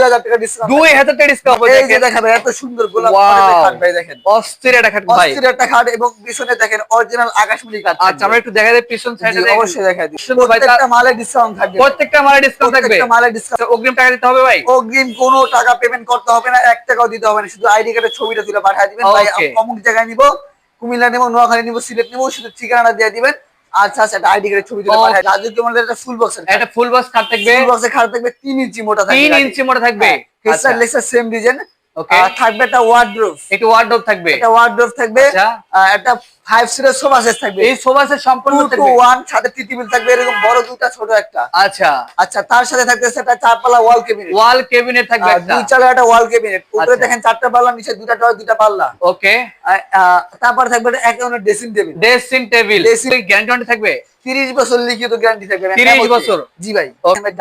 দুই হাজার টাকা ডিসকাউন্ট দুই হাজার টাকা ডিসকাউন্ট এই যে দেখাবে এত সুন্দর গোলাপ খাট ভাই দেখেন। অস্থির একটা খাট ভাই। অস্থির একটা খাট এবং পিছনে দেখেন অরিজিনাল আকাশমণি কাঠ আচ্ছা আমরা একটু দেখা যাই পিছন সাইডে অবশ্যই দেখা দিই। প্রত্যেকটা মালে ডিসকাউন্ট থাকবে। প্রত্যেকটা মালে ডিসকাউন্ট থাকবে। প্রত্যেকটা মালে ডিসকাউন্ট আচ্ছা, অগ্রিম টাকা দিতে হবে ভাই? অগ্রিম কোনো টাকা পেমেন্ট করতে হবে না এক টাকাও দিতে হবে না শুধু আইডি কার্ডের ছবিটা তুলে পাঠিয়ে দিবেন ভাই। অমুক জায়গায় নিব কুমিল্লা নিব নোয়াখালী নিব সিলেট নিব শুধু ঠিকানাটা দিয়ে দিবেন। আচ্ছা আচ্ছা আইডি কার্ডের ছবি তুলে. পাঠিয়ে তোমাদের একটা ফুল বক্স একটা ফুল বক্স খাট থাকবে। ফুল খাট থাকবে তিন ইঞ্চি মোটা থাকবে তিন ইঞ্চি মোটা থাকবে। সেম ডিজাইন ওকে থাকবে একটা ওয়ার্ড্রোব একটু ওয়ার্ডরোব থাকবে। একটা ওয়ার্ড্রোব থাকবে। আচ্ছা। একটা ফাইভ সিটের সোফা সেট থাকবে। এই সোফা সেট সম্পূর্ণ টু টু ওয়ান সাথে টি থাকবে এরকম বড় দুটা ছোট একটা। আচ্ছা। আচ্ছা তার সাথে থাকতেছে একটা চারপালা ওয়াল কেবিনেট ওয়াল ক্যাবিনেট থাকবে দুই চালের একটা ওয়াল কেবিনেট উপরে আচ্ছা। দেখেন চারটা পাল্লা নিচে দুটা টয় দুটা পাল্লা। ওকে আহ, আহ, তারপর থাকবে এক ধরনের dressing table dressing table Dressing- guarantee থাকবে? তিরিশ বছর লিখিত গ্যারান্টি থাকবে। 30 বছর? জি ভাই।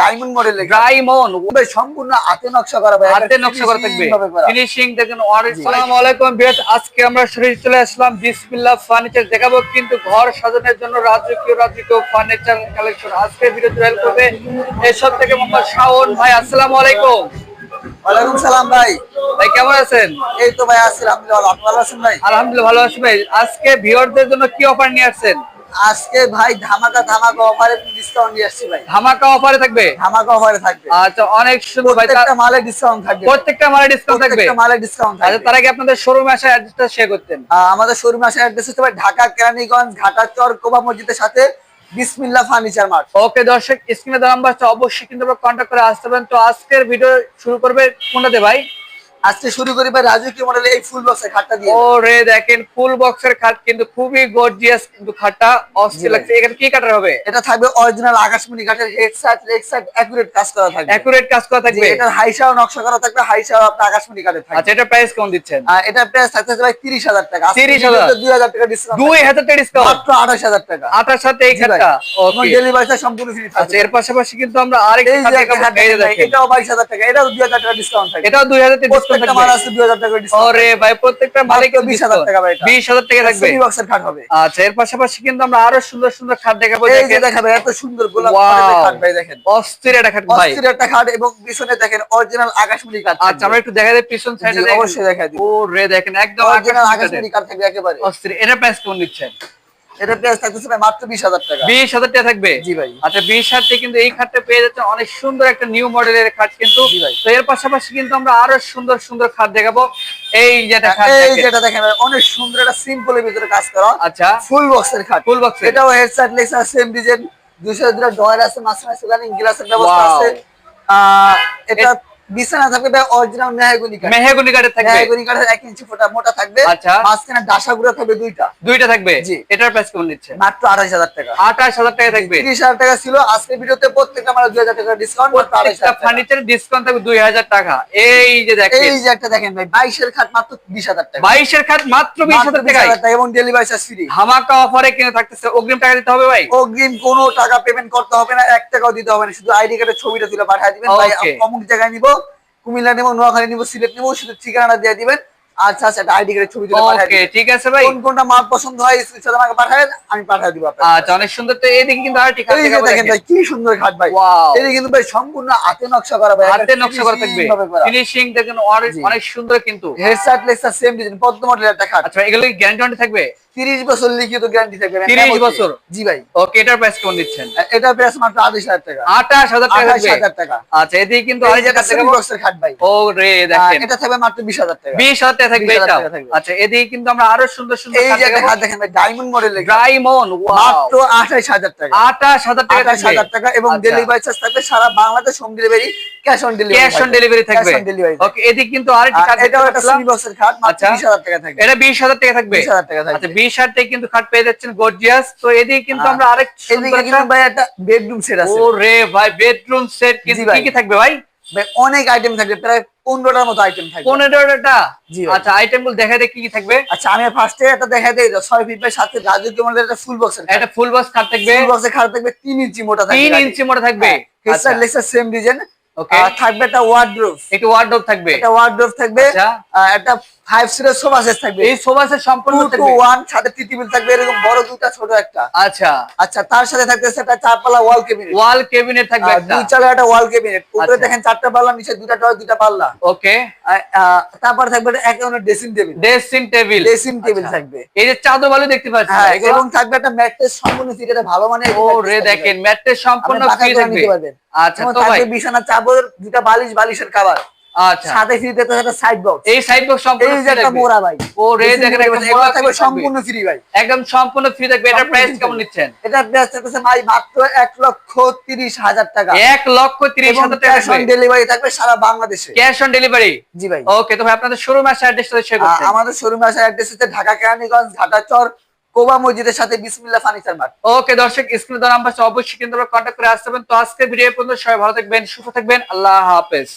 ডায়মন্ড মডেল ডায়মন্ড ভাই সম্পূর্ণ হাতে নকশা করা ভাই। হাতে নকশা করা থাকবে। finishing ভাবে করা। ফিনিশিং দেখেন আসসালামু আলাইকুম আজকে আমরা শরীর চলে আসলাম বিসমিল্লাহ ফার্নিচার দেখাবো কিন্তু ঘর সাজানোর জন্য রাজকীয় রাজকীয় ফার্নিচার কালেকশন আজকে ভিডিও হেল্প করবে এসব থেকে মোহাম্মদ শাওন ভাই আসসালামু আলাইকুম। ওয়ালাইকুম সালাম ভাই। ভাই কেমন আছেন? এই তো ভাই আছি আলহামদুলিল্লাহ ভালো আছেন ভাই? আলহামদুলিল্লাহ ভালো আছি ভাই। আজকে ভিউয়ারদের জন্য কি অফার নিয়ে আসছেন? আজকে ভাই ধামাকা ধামাকা অফারে ডিসকাউন্ট নিয়ে আসছি ভাই। ধামাকা অফারে থাকবে? ধামাকা অফারে থাকবে। আচ্ছা অনেক সুন্দর ভাই। প্রত্যেকটা মালে ডিসকাউন্ট থাকবে। প্রত্যেকটা মালে ডিসকাউন্ট থাকবে? প্রত্যেকটা মালে ডিসকাউন্ট আচ্ছা তার আগে আপনাদের শোরুমে আসা অ্যাড্রেসটা শেয়ার করতেন? আমাদের শোরুম আসার অ্যাড্রেস হচ্ছে ভাই ঢাকা কেরানীগঞ্জ ঘাটা চর কোবা মসজিদের সাথে বিসমিল্লাহ ফার্নিচার মার্ট। ওকে দর্শক স্ক্রিনে দেওয়া নাম্বারটা অবশ্যই কিন্তু কন্ট্যাক্ট করে আসতে পারেন। তো আজকের ভিডিও শুরু করবে কোনটাতে ভাই? আজকে শুরু করি ভাই রাজকীয় মডেলের এই ফুল বক্সের খাটটা দিয়ে ও রে দেখেন ফুল বক্সের খাট কিন্তু খুবই গর্জিয়াস কিন্তু খাটটা অস্থির লাগছে। এখানে কি কাটার হবে? এটা থাকবে অরিজিনাল আকাশমণি কাঠের head side leg side accurate কাজ করা থাকবে। অ্যাকুরেট কাজ করা থাকবে? এটার হাইসাও নকশা করা থাকবে হাইসাও আপনার আকাশমণি কাঠের থাকবে। আচ্ছা এটা প্রাইস কেমন দিচ্ছেন? এটা প্রাইস থাকতেছে ভাই তিরিশ হাজার টাকা। 30,000 দুই হাজার টাকা ডিসকাউন্ট দুই হাজার টাকা ডিসকাউন্ট মাত্র আঠাশ হাজার টাকা। আটার সাথে এই খাটটা? ওকে ডেলিভারি চার্জ সম্পূর্ণ ফ্রি থাকবে। আচ্ছা এর পাশাপাশি কিন্তু আমরা আরেকটা খাট দেখাবো, এটাও বাইশ হাজার টাকা এটাও দুই হাজার টাকা ডিসকাউন্ট থাকবে। এটাও দুই হাজার ডিসকাউন্ট প্রত্যেকটা মাল আছে দুই হাজার টাকা ডিসকাউন্ট ওরে ভাই প্রত্যেকটা মালে মাত্র 20,000 টাকা ভাই এটা। বিশ হাজার টাকা থাকবে? সেমি বক্সের খাট হবে। আচ্ছা এর পাশাপাশি কিন্তু আমরা আরও সুন্দর সুন্দর খাট দেখাবো এই যে দেখেন। এত সুন্দর গোলাপ. খাট ভাই দেখেন। অস্থির একটা খাট ভাই। অস্থির একটা খাট এবং পিছনে দেখেন অরিজিনাল আকাশমণি কাঠ আচ্ছা আমরা একটু দেখা যায় পিছন সাইডে অবশ্যই দেখা দিই ও রে দেখেন একদম অরিজিনাল আকাশী আকাশমণি। থাকবে একেবারে। অস্থির। এটা প্রাইস কেমন দিচ্ছেন এটা প্রাইস থাকতেছে ভাই মাত্র টাকা। টাকা থাকবে? জি ভাই। আচ্ছা বিশ হাজার টাকা কিন্তু এই খাটটা পেয়ে যাচ্ছে অনেক সুন্দর একটা নিউ মডেলের খাট কিন্তু। তো এর পাশাপাশি কিন্তু আমরা আরও সুন্দর সুন্দর খাট দেখাবো। এই যেটা খাট এই দেখেন। যেটা দেখেন অনেক সুন্দর একটা সিম্পলের ভিতরে কাজ করা। আচ্ছা। ফুল বক্সের খাট। ফুল বক্স এটাও head side leg side same design দুইশো দুটা ডয়ার আছে মাঝখানে গ্লাসের ব্যবস্থা আছে। আহ, এটা বিছানা থাকবে ভাই অরিজিনাল মেহাগুনি কাঠ মেহেগুনি কাঠের থাকবে? মেহাগুনি কাঠের এক ইঞ্চি ফোটা মোটা থাকবে। আচ্ছা। মাঝখানে ডাসা গুঁড়া থাকবে দুইটা। দুইটা থাকবে? জি। এটার প্রাইস কেমন দিচ্ছেন মাত্র আড়াইশ হাজার টাকা। আঠাশ হাজার টাকা থাকবে। তিরিশ হাজার টাকা ছিল। আজকের ভিডিওতে প্রত্যেকটা আমার দুই হাজার টাকা ডিসকাউন্ট মাত্র আড়াইশ প্রত্যেকটা হাজার টাকা। ফার্নিচার ডিসকাউন্ট থাকবে দুই হাজার টাকা। এই যে দেখেন। এই যে একটা দেখেন ভাই বাইশের খাট মাত্র বিশ হাজার টাকা। বাইশের খাট মাত্র মাত্র 20,000 টাকা এবং ডেলিভারি চার্জ ফ্রি ধামাকা অফারে কিনে থাকতেছে। অগ্রিম টাকা দিতে হবে ভাই? অগ্রিম কোনো টাকা পেমেন্ট করতে হবে না। এক টাকাও দিতে হবে না। শুধু আইডি কার্ডের ছবিটা তুলে পাঠিয়ে দিবেন। ভাই অমুক জায়গায় নিব। কুমিল্লা নিব নোয়াখালী নিব সিলেট নিব শুধু ঠিকানাটা দিয়ে দিবেন। আচ্ছা আচ্ছা আইডি কার্ডের ছবি তুলে ওকে ঠিক আছে ভাই। কোন কোনটা মাল পছন্দ হয় স্ক্রিনশট আমাকে পাঠাবেন আমি পাঠিয়ে দিব আপনাকে। আচ্ছা অনেক সুন্দর। তো কিন্তু দেখেন ভাই কি সুন্দর ভাই। Wow. কিন্তু ভাই সম্পূর্ণ হাতে নকশা করা ভাই হাতে নকশা করা থাকবে। ফিনিশিং দেখেন অনেক সুন্দর কিন্তু। সেম ডিজাইন পদ্ম মডেলের একটা খাট আচ্ছা এগুলো গ্যারান্টি থাকবে? 30 বছর লিখিত গ্যারান্টি থাকবে। 30 বছর? জি ভাই। ওকে এটার প্রাইস কেমন দিচ্ছেন? এটা প্রাইস মাত্র 28000 টাকা। আঠাশ হাজার টাকা 28000 টাকা। আচ্ছা এদিকে কিন্তু দেখাবো বক্সের খাট ভাই। ও রে দেখেন। এটা থাকবে মাত্র 20000 টাকা। বিশ হাজার টাকা থাকবে এটা আচ্ছা এদিকে কিন্তু আমরা আরও সুন্দর সুন্দর এই খাট দেখেন ভাই ডায়মন্ড মডেলের ডায়মন্ড মাত্র 28000 টাকা। আঠাশ হাজার টাকা 28000 টাকা এবং আচ্ছা। ডেলিভারি চার্জ থাকবে সারা Bangladesh home delivery cash on delivery cash on delivery থাকবে। ওকে এদিকে কিন্তু আরেকটি খাট এটাও একটা খাট মাত্র আচ্ছা। 20000 টাকা থাকবে। এটা বিশ হাজার টাকা থাকবে? 20000 টাকা থাকবে। আচ্ছা হাজার কিন্তু খাট পেয়ে যাচ্ছেন গর্জিয়াস তো এদিকে কিন্তু আমরা আরেক ভাই একটা বেডরুম সেট আছে। ও রে ভাই বেডরুম সেট কিন্তু কি কি থাকবে ভাই? অনেক আইটেম থাকবে প্রায় 15টার মতো আইটেম থাকবে। পনেরোটা জি আচ্ছা আইটেমগুলো দেখা দেয় কি কি থাকবে? আচ্ছা আমি ফার্স্টে একটা দেখাই দেই 6 ফিট বাই 7 ফিট রাজকীয় মডেলের একটা ফুল বক্সের একটা ফুল বক্স খাট থাকবে। ফুল বক্সের খাট থাকবে 3 ইঞ্চি মোটা থাকবে। তিন ইঞ্চি মোটা থাকবে। আচ্ছা, লেক্সার সেম ডিজাইন. থাকবে একটা ওয়ার্ডরোব একটু ওয়ার্ডরোব থাকবে। একটা ওয়ার্ডরোব থাকবে। আচ্ছা। একটা ফাইভ সিটের সোফা সেট থাকবে। এই সোফা সেট সম্পূর্ণ থাকবে। ওয়ান সাথে থাকবে এরকম বড় ছোট একটা। আচ্ছা। আচ্ছা তার সাথে পাল্লা ওয়াল ওয়াল থাকবে একটা। দুই একটা ওয়াল উপরে আচ্ছা। দেখেন চারটা পাল্লা নিচে ডর দুইটা পাল্লা। ওকে আহ, থাকবে এক ধরনের dressing table dressing table dressing table থাকবে। এই যে চাদর বালু দেখতে পাচ্ছি হ্যাঁ এবং থাকবে একটা ম্যাট্রেস সম্পূর্ণ এটা ভালো মানে ও রে দেখেন ম্যাট্রেস সম্পূর্ণ ফ্রি থাকবে আচ্ছা তো ভাই বিছানা চাদর দুটা বালিশ বালিশের কাভার আচ্ছা। সাথে ফ্রি দিতে একটা সাইড বক্স এই সাইড বক্স সম্পূর্ণ এই একটা থাকবে। ভাই। ও রে দেখেন এগুলো থাকবে সম্পূর্ণ ফ্রি ভাই। একদম সম্পূর্ণ ফ্রি থাকবে। এটা প্রাইস কেমন নিচ্ছেন? এটা প্রাইস থাকতেছে ভাই মাত্র এক লক্ষ তিরিশ হাজার টাকা। লক্ষ হাজার ক্যাশ অন ডেলিভারি থাকবে সারা বাংলাদেশে। ক্যাশ অন ডেলিভারি জি ভাই। ওকে তো ভাই আপনাদের শোরুম আসে অ্যাড্রেসটা শেয়ার করতে আমাদের শোরুমে আসার অ্যাড্রেস হচ্ছে ঢাকা কেরানীগঞ্জ ঘাটা চর কোবা মসজিদের সাথে বিসমিল্লাহ ফার্নিচার মার্ট ওকে দর্শক স্ক্রিনে দেওয়া নাম্বার অবশ্যই কিন্তু কন্ট্যাক্ট করে আসতে পারেন। তো আজকে ভিডিও পর্যন্ত সবাই ভালো থাকবেন সুস্থ থাকবেন আল্লাহ হাফেজ।